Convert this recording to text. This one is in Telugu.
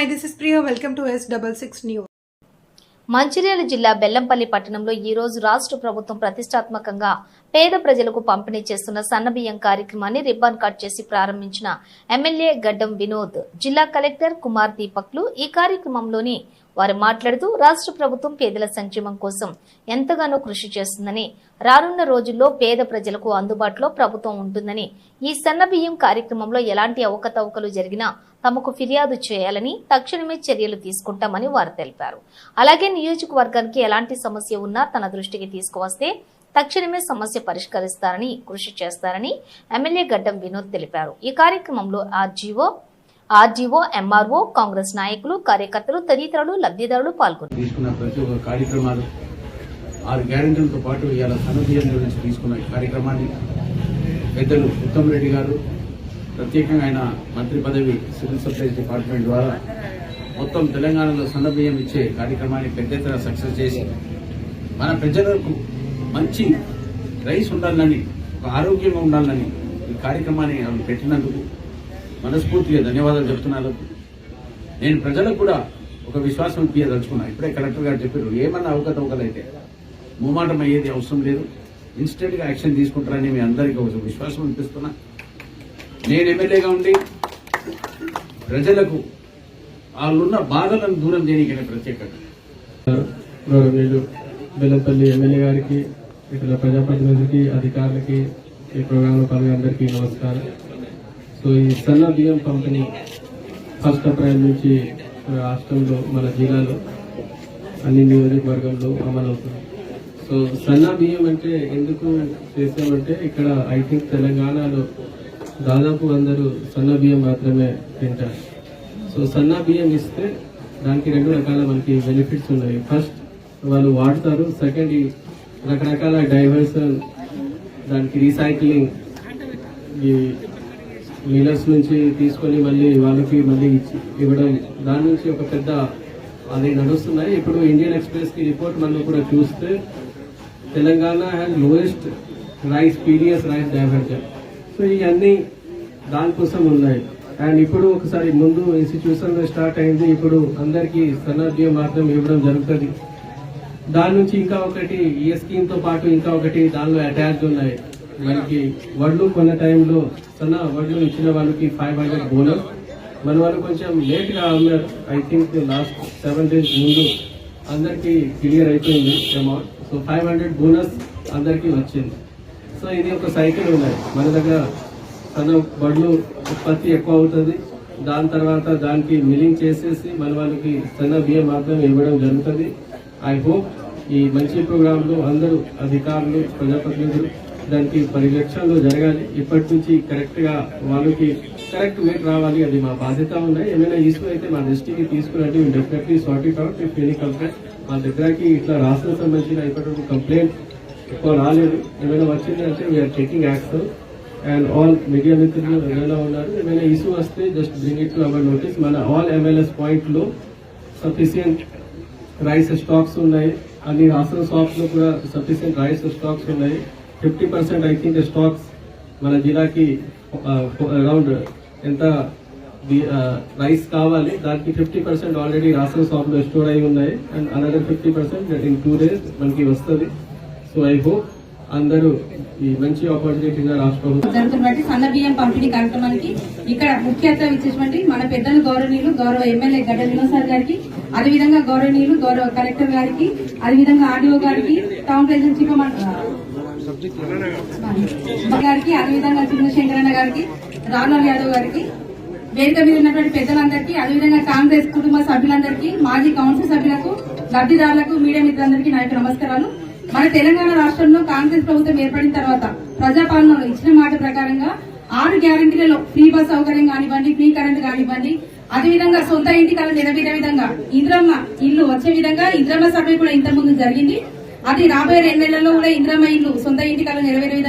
Hi, this is Priya. Welcome to S66 News. Mancherial జిల్లా బెల్లంపల్లి పట్టణంలో ఈ రోజు రాష్ట్ర ప్రభుత్వం ప్రతిష్టాత్మకంగా పేద ప్రజలకు పంపిణీ చేస్తున్న సన్నబియ్యం కార్యక్రమాన్ని రిబ్బన్ కట్ చేసి ప్రారంభించిన ఎమ్మెల్యే గడ్డం వినోద్ జిల్లా కలెక్టర్ కుమార్ దీపక్లు ఈ కార్యక్రమంలోని వారు మాట్లాడుతూ రాష్ట్ర ప్రభుత్వం పేదల సంక్షేమం కోసం ఎంతగానో కృషి చేస్తుందని రానున్న రోజుల్లో పేద ప్రజలకు అందుబాటులో ప్రభుత్వం ఉంటుందని ఈ సన్నబియ్యం కార్యక్రమంలో ఎలాంటి అవకతవకలు జరిగినా తమకు ఫిర్యాదు చేయాలని తక్షణమే చర్యలు తీసుకుంటామని వారు తెలిపారు. అలాగే నియోజకవర్గానికి ఎలాంటి సమస్య ఉన్నా తన దృష్టికి తీసుకువస్తే తక్షణమే సమస్య పరిష్కరిస్తారని కృషి చేస్తారని ఎమ్మెల్యే గడ్డం వినోద్ తెలిపారు. ఈ కార్యక్రమంలో ఆర్జీఓ ఆర్జీఓ ఎంఆర్ఓ కాంగ్రెస్ నాయకులు కార్యకర్తలు తదితరులు లబ్ధిదారులు పాల్గొన్నారు. తీసుకున్న ప్రతి ఒక్క కార్యక్రమాలు ఆరు గ్యారెంటీలతో పాటు ఇవాళ గురించి తీసుకున్న కార్యక్రమాన్ని పెద్దలు ఉత్తమ్ రెడ్డి గారు ప్రత్యేకంగా ఆయన మంత్రి పదవి సివిల్ సప్లైస్ డిపార్ట్మెంట్ ద్వారా మొత్తం తెలంగాణలో సన్నబియ్యం ఇచ్చే కార్యక్రమాన్ని పెద్ద ఎత్తున సక్సెస్ చేసి మన ప్రజలకు మంచి రైస్ ఉండాలని ఒక ఆరోగ్యంగా ఉండాలని ఈ కార్యక్రమాన్ని ఆమె పెట్టినందుకు మనస్ఫూర్తిగా ధన్యవాదాలు చెప్తున్నాను. నేను ప్రజలకు కూడా ఒక విశ్వాసం ఇప్పించదలుచుకున్నా. ఇప్పుడే కలెక్టర్ గారు చెప్పారు ఏమన్నా అవకతవకలైతే మూమాటం అయ్యేది అవసరం లేదు. ఇన్స్టెంట్గా యాక్షన్ తీసుకుంటారని మీ అందరికీ ఒక విశ్వాసం ఇప్పిస్తున్నా నేను ఎమ్మెల్యేగా ఉండి ప్రజలకు వాళ్ళున్న బాధలను దూరం చేయడానికి ప్రత్యేకంగా బెల్లంపల్లి ఎమ్మెల్యే గారికి ఇక్కడ ప్రజాప్రతినిధులకి అధికారులకి ఈ ప్రోగ్రాంలో పాల్గొనే అందరికీ నమస్కారం. సో ఈ సన్న బియ్యం పంపిణీ ఫస్ట్ అప్రైల్ నుంచి రాష్ట్రంలో మన జిల్లాలో అన్ని నియోజకవర్గంలో అమలవుతుంది సో సన్న బియ్యం అంటే ఎందుకు చేసామంటే ఇక్కడ ఐ థింక్ తెలంగాణలో దాదాపు అందరూ సన్న బియ్యం మాత్రమే తింటారు. సో సన్న బియ్యం ఇస్తే దానికి రెండు రకాల మనకి బెనిఫిట్స్ ఉన్నాయి. ఫస్ట్ వాళ్ళు వాడతారు. సెకండ్ ఈ రకరకాల డైవర్సన్ దానికి రీసైక్లింగ్ ఈ మిల్లర్స్ నుంచి తీసుకొని మళ్ళీ వాళ్ళకి మళ్ళీ ఇచ్చి ఇవ్వడం. దాని నుంచి ఒక పెద్ద అది నడుస్తున్నాయి. ఇప్పుడు ఇండియన్ ఎక్స్ప్రెస్కి రిపోర్ట్ మనం కూడా చూస్తే Telangana has lowest rice PDS rice diversion so ఇవన్నీ దానికోసం ఉన్నాయి. అండ్ ఇప్పుడు ఒకసారి ముందు ఇన్స్టిట్యూషన్ స్టార్ట్ అయింది. ఇప్పుడు అందరికీ సన్నద్యం మాత్రం ఇవ్వడం జరుగుతుంది. దాని నుంచి ఇంకా ఒకటి ఈ స్కీమ్తో పాటు ఇంకా ఒకటి దానిలో అటాచ్ ఉన్నాయి. మనకి వడ్లు కొన్న టైంలో సన్న వడ్లు ఇచ్చిన వాళ్ళకి ఫైవ్ హండ్రెడ్ బోనస్ మన వాళ్ళు కొంచెం లేట్గా ఉన్నారు. I think last seven days ముందు అందరికి క్లియర్ అయిపోయింది amount so five hundred bonus అందరికి వచ్చింది. సో ఇది ఒక సైకిల్ ఉన్నది. మన దగ్గర సన్న బడ్లు ఉత్పత్తి ఎక్కువ అవుతుంది. దాని తర్వాత దానికి మిల్లింగ్ చేసేసి మన వాళ్ళకి సన్న బియ్యం మాత్రం ఇవ్వడం జరుగుతుంది. ఐ హోప్ ఈ మంచి ప్రోగ్రాంలో అందరూ అధికారులు ప్రజాప్రతినిధులు దానికి పరిరక్షణలో జరగాలి. ఇప్పటి నుంచి కరెక్ట్గా వాళ్ళకి కరెక్ట్ వెయిట్ రావాలి. అది మా బాధ్యత ఉన్నాయి. ఏమైనా ఇష్యూ అయితే మా దృష్టికి తీసుకురండి. Definitely sort it out if any complaint మా దగ్గరకి ఇట్లా రాష్ట్ర సంబంధించిన ఇప్పటివరకు కంప్లైంట్ ఎక్కువ రాలేదు ఏమైనా వచ్చింది అంటే we are taking action and all media మిత్రులు ఏమైనా ఉన్నారు ఏమైనా ఇష్యూ వస్తే just bring it to our notice మన ఆల్ ఎంఎల్ఎస్ పాయింట్లో సఫిషియంట్ రైస్ స్టాక్స్ ఉన్నాయి. అన్ని రాష్ట్ర షాప్స్లో కూడా సఫిషియంట్ రైస్ స్టాక్స్ ఉన్నాయి. Fifty percent I think stocks మన జిల్లాకి అరౌండ్ ఎంత రైస్ కావాలి దానికి ఫిఫ్టీ పర్సెంట్ ఆల్రెడీ రాష్ట్ర షాప్లో స్టోర్ అయి ఉన్నాయి. And another fifty percent in two days మనకి వస్తుంది. సో ఐ హోప్ అందరూ ఈ మంచి ఆపర్చునిటీగా రాష్ట్ర ప్రభుత్వం జరుగుతున్నటువంటి సన్న బియ్యం పంపిణీ కార్యక్రమానికి ఇక్కడ ముఖ్య అతిథి ఇచ్చేటువంటి మన పెద్దలు గౌరవనీయులు గౌరవ ఎమ్మెల్యే గడ్డ వినోసార్ గారికి గారికి అదేవిధంగా గౌరవనీయులు గౌరవ కలెక్టర్ గారికి అదేవిధంగా ఆర్డీఓ గారికి టౌన్ ప్రెసిడెంట్ చీఫ్ గారికి అదేవిధంగా చంద్రశేఖరన్న గారికి రామ్లాల్ యాదవ్ గారికి వేదిక మీద ఉన్నటువంటి పెద్దలందరికీ అదేవిధంగా కాంగ్రెస్ కుటుంబ సభ్యులందరికీ మాజీ కౌన్సిల్ సభ్యులకు లబ్దిదారులకు మీడియా మిత్రులందరికీ నా యొక్క నమస్కారాలు. మన తెలంగాణ రాష్ట్రంలో కాంగ్రెస్ ప్రభుత్వం ఏర్పడిన తర్వాత ప్రజాపాలనలో ఇచ్చిన మాట ప్రకారంగా ఆరు గ్యారంటీలలో ఫ్రీ బస్ సౌకర్యం కానివ్వండి ఫ్రీ కరెంట్ కానివ్వండి అదేవిధంగా సొంత ఇంటి కళ నెరవేరే విధంగా ఇంద్రమ్మ ఇల్లు వచ్చే విధంగా ఇంద్రమ్మ సర్వే కూడా ఇంతకుముందు జరిగింది. అది రాబోయే రెండు నెలల్లో కూడా ఇంద్రమ్మ ఇల్లు సొంత ఇంటి కళ నెరవేరే విధంగా